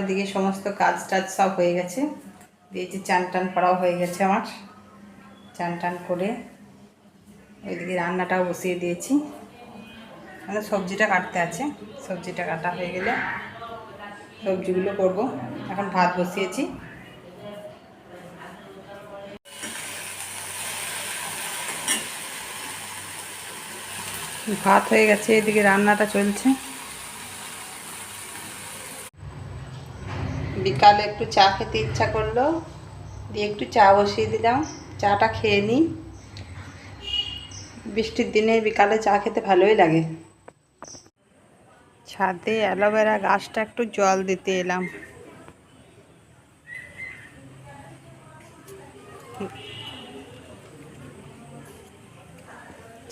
এদিকে সমস্ত কাজ টাজ সব হয়ে গেছে। দিয়েছি চান টান করাও হয়ে গেছে আমার। চান টান করে ওইদিকে রান্নাটাও বসিয়ে দিয়েছি। মানে সবজিটা কাটতে আছে। সবজিটা কাটা হয়ে গেলে সবজিগুলো করব। এখন ভাত বসিয়েছি। ভাত হয়ে গেছে, এদিকে রান্নাটা চলছে। বিকালে একটু চা খেতে ইচ্ছা করল, দিয়ে একটু চা বসিয়ে দিলাম। চাটা খেয়ে নিই। বৃষ্টির দিনে বিকালে চা খেতে ভালোই লাগে। ছাদে অ্যালোভেরা গাছটা একটু জল দিতে এলাম।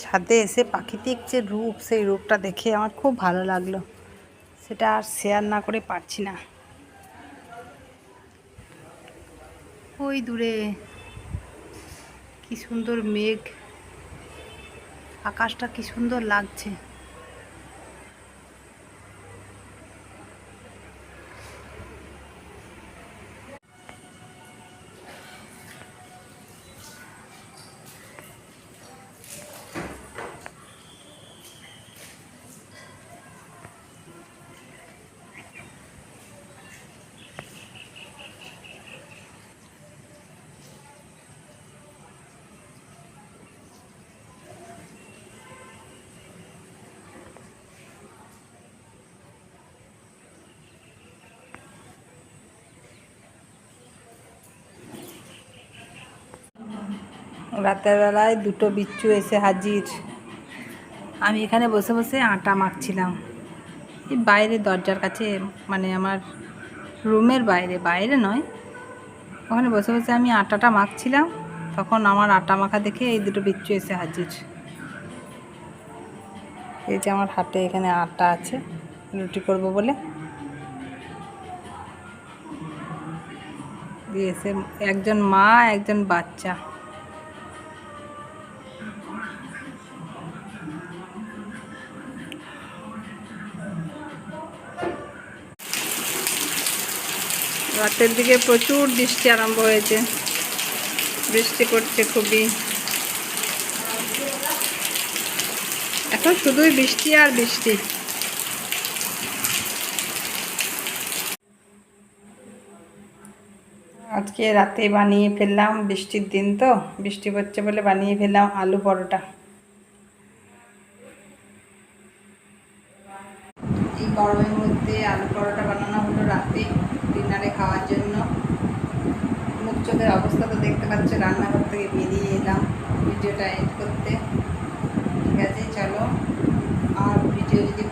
ছাদে এসে প্রাকৃতিক যে রূপ, সেই রূপটা দেখে আমার খুব ভালো লাগল। সেটা আর শেয়ার না করে পারছি না। ওই দূরে। কি সুন্দর মেঘ। আকাশটা কি সুন্দর লাগছে। রাতের বেলায় দুটো বিচ্ছু এসে হাজির। আমি এখানে বসে বসে আটা মাখছিলাম। এই বাইরে দরজার কাছে মানে আমার রুমের বাইরে বাইরে নয়। ওখানে বসে বসে আমি আটাটা মাখছিলাম। তখন আমার আটা মাখা দেখে এই দুটো বিচ্ছু এসে হাজির। এই যে আমার হাতে এখানে আটা আছে, রুটি করব বলে। দিয়ে এসে একজন মা, একজন বাচ্চা। রাতের দিকে প্রচুর বৃষ্টি আরম্ভ হয়েছে। বৃষ্টি পড়ছে খুবই। এখন শুধুই বৃষ্টি আর বৃষ্টি। আজকে রাতে বানিয়ে ফেললাম বৃষ্টির দিন তো, বৃষ্টি পড়ছে বলে বানিয়ে ফেললাম আলু পরোটা। এই গরমের মধ্যে আলু পরোটা রাতে ডিনারে খাওয়ার জন্য। মুখ চোখের অবস্থা তো দেখতে পাচ্ছ, রান্নাঘর থেকে বেরিয়ে এলাম ভিডিওটা এড করতে। ঠিক আছে, চলো। আর ভিডিও যদি